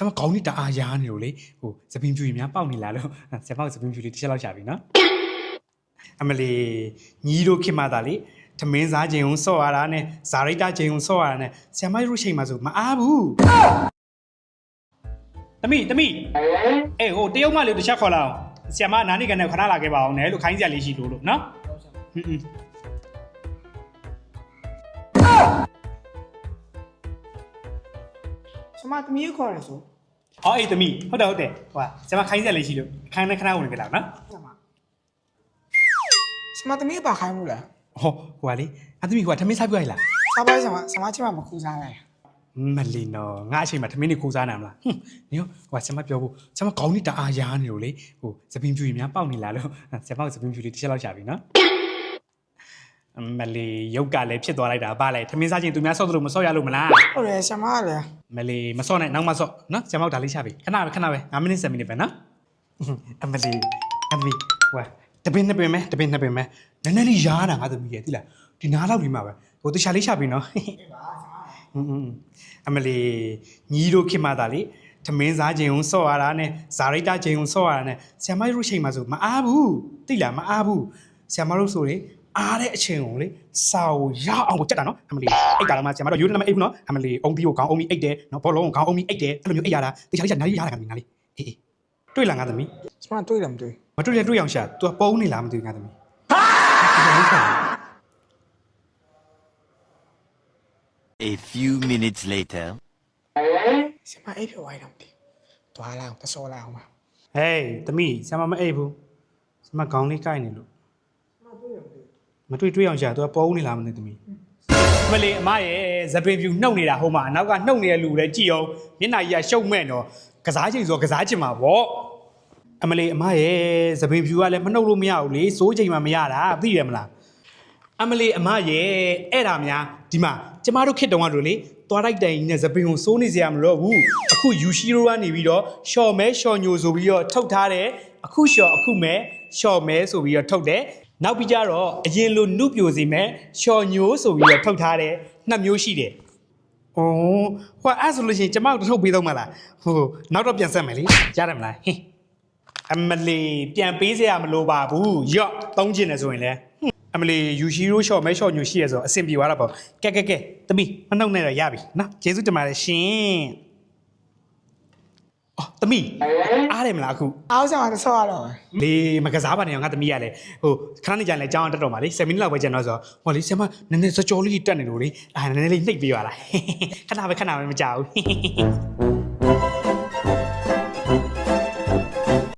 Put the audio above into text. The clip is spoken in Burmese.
ကျွန်မခေါင်းလေးတအားရားနေလို့လေဟိုသပင်ဖြူကြီးများပေါက်နေလားလို့ဆရာမကသပင်ဖြူလေးတစ်ချက်လောက်ရှာပြီနော်အမလီညီတို့ခင်မသားလေသမင်းစားခြင်းုံဆော့ရတာနဲ့ဇာရိတာခြင်းုံဆော့ရတာနဲ့ဆရာမတို့ချိန်မှာဆိုမအားဘူးတမိတမိအေးဟိုတရုတ်မလေးတစ်ချက်ခေါ်လာအောင်ဆရာမနားနေကနေခဏလာခဲ့ပါအောင်နဲ့လို့ခိုင်းစရာလေးရှိလို့လို့နော်ဟွန်းဟွန်း ကျမသမီးကိုခေါ်ရဆိုအော်အေးသမီးဟုတ်တယ်ဟုတ်တယ်ဟိုဆရာမခိုင်းစရာလေးရှိလို့ခန်းနဲ့ခဏဝင်ခဲ့လာနော်ကျမကျမသမီးပါခိုင်းမှုလားဟောဟိုကလေအသမီးဟိုကသမင်းစားပြရလားစားပါကျမကျမချင်မမခူးစားလိုက်မလီနော်ငါအချိန်မှာသမင်းနေခိုးစားနိုင်မလားဟွန်းနင်ဟိုကဆရာမပြောဖို့ဆရာမခေါင်းလေးတအားရားနေလို့လေဟိုသပင်ဖြူကြီးများပေါက်နေလားလို့ဆရာမကသပင်ဖြူလေးတစ်ချက်လောက်ရှာပြီနော် မလီရုပ်ကလည်းဖြစ်သွားလိုက်တာဗာလေသမင်းစားခြင်းသူများဆော့သလိုမဆော့ရလို့မလားဟုတ်တယ်ကျမကလည်းမလီမဆော့နဲ့နောက်မှဆော့နော်ဆရာမကဒါလေးရှာပြီခဏပဲခဏပဲ9မိနစ်10မိနစ်ပဲနော်အမလီအမလီဟိုတပင်းနှစ်ပင်မဲတပင်းနှစ်ပင်မဲနည်းနည်းလေးရားတာငါသမီးရဲ့သိလားဒီနားလောက်ဒီမှာပဲဟိုတခြားလေးရှာပြီနော်อืมအမလီညီတို့ခင်မသားလေသမင်းစားခြင်းုံဆော့ရတာနဲ့ဇာရိတာခြင်းုံဆော့ရတာနဲ့ဆရာမတို့ချိန်မှာဆိုမအားဘူးသိလားမအားဘူးဆရာမတို့ဆိုလေ အားတဲ့အချိန်ကိုလေစာကိုရအောင်ကိုကြက်တာနော်အမလီအိတ်တာတော့မှဆရာမတို့ရိုးနေမအိတ်ဘူးနော်အမလီအုံးတီကိုခေါင်းအုံးပြီးအိတ်တယ်နော်ဘောလုံးကိုခေါင်းအုံးပြီးအိတ်တယ်အဲ့လိုမျိုးအိတ်ရတာတခြားလေးကနားလေးရတာကမင်းနားလေးအေးအေးတွေ့လားငါသမီးကျမတွေးတယ်မတွေးမတွေ့ရတွေ့အောင်ရှာ तू ပုံနေလားမသိဘူးငါသမီးဟာ A few minutes later. ကျမအိပ်ဖြစ်သွားတယ်မသိတွားလာအောင်တဆောလာအောင်ပါဟေးသမီးဆရာမမအိတ်ဘူးဆရာမခေါင်းလေးကိုက်နေလို့ မတွေ့တွေ့အောင်ရှာသူကပုံနေလားမသိသမီးမလေးအမရဲ့ဇပင်ဖြူနှုတ်နေတာဟိုမှာအနောက်ကနှုတ်နေတဲ့လူလည်းကြည်အောင်မျက်နှာကြီးကရှုပ်မဲ့တော့ကစားချိန်ဆိုကစားချင်မှာဗောအမလေးအမရဲ့ဇပင်ဖြူကလည်းမနှုတ်လို့မရဘူးလေစိုးချိန်မှမရတာသိရမလားအမလေးအမရဲ့အဲ့ဒါများဒီမှာကျမတို့ခစ်တုံးကတော့လေသွားလိုက်တိုင်နဲ့ဇပင်ကိုစိုးနေစရာမလိုဘူးအခုယူရှိရိုကနေပြီးတော့ရှော့မဲရှော့ညိုဆိုပြီးတော့ထုတ်ထားတယ်အခုရှော့အခုမဲရှော့မဲဆိုပြီးတော့ထုတ်တယ် နောက်ပြီးကြတော့အရင်လိုနုပြိုစီမဲရှော့ညိုဆိုပြီးတော့ထုတ်ထားတယ်နှစ်မျိုးရှိတယ်။အော်ဟိုအဲ့ဆိုလို့ရှိရင်ကျမတို့ထုတ်ပေးတော့မလားဟိုနောက်တော့ပြန်ဆက်မယ်လေရတယ်မလားဟင်အမလီပြန်ပေးစရာမလိုပါဘူးရော့သုံးချင်တယ်ဆိုရင်လေဟွန်းအမလီယူရှိရိုးရှော့မဲရှော့ညိုရှိရဆိုအဆင်ပြေသွားတာပေါ့ကဲကဲကဲသမီးမနှုတ်နဲ့တော့ရပြီနော်ကျေးဇူးတင်ပါတယ်ရှင် အော်သမီးအားတယ်မလားအခုအားကျမတဆောရတော့မယ်လေမကစားပါနဲ့ငါသမီးရလဲဟိုခဏနေကြရင်လည်းကြောင်းအောင်တက်တော့မှာလေ7မိနစ်လောက်ပဲကျန်တော့ဆိုတော့ဟောလေဆရာမနည်းနည်းစကြောလေးတက်နေလို့လေအာနည်းနည်းလေးနှိပ်ပေးပါလားခဏပဲခဏပဲမကြောက်ဘူး